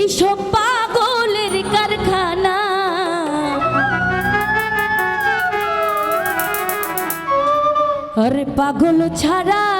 এইসব পাগলের কারখানা। আরে পাগল ছাড়া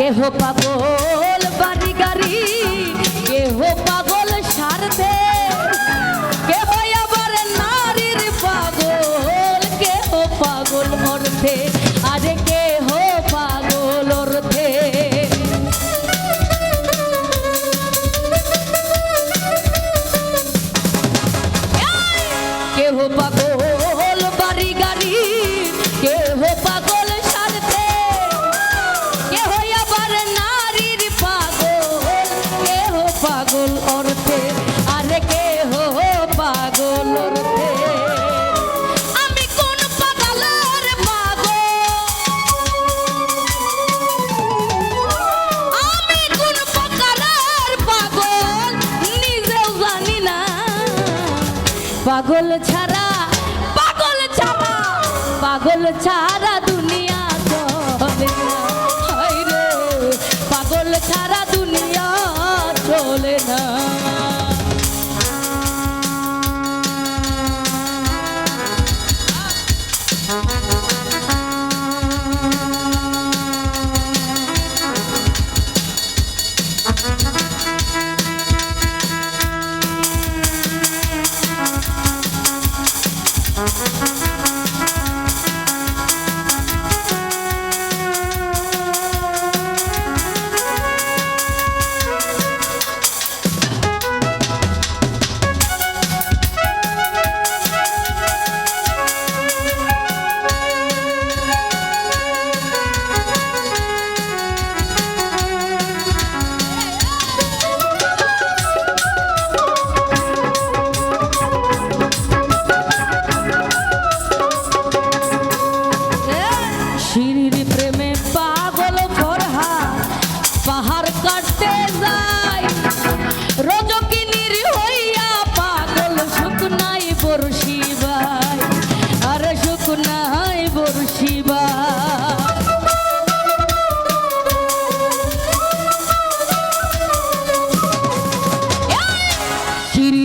কেহ পাগল বাড়ি গাড়ি, কেহ পাগল সারদে কেহ আবার নারীর পাগল, কেহ পাগল মরতে। আরে কে পাগল ছাড়া পাগল ছাড়া। পাগল ছাড়া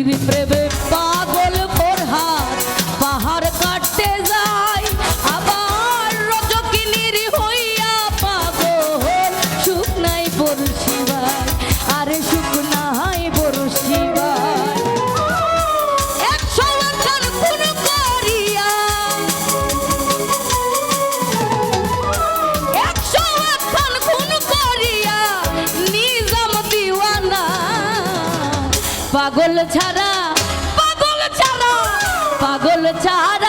divim prebem baby. পাগল ছাড়া পাগল ছাড়া পাগল ছাড়া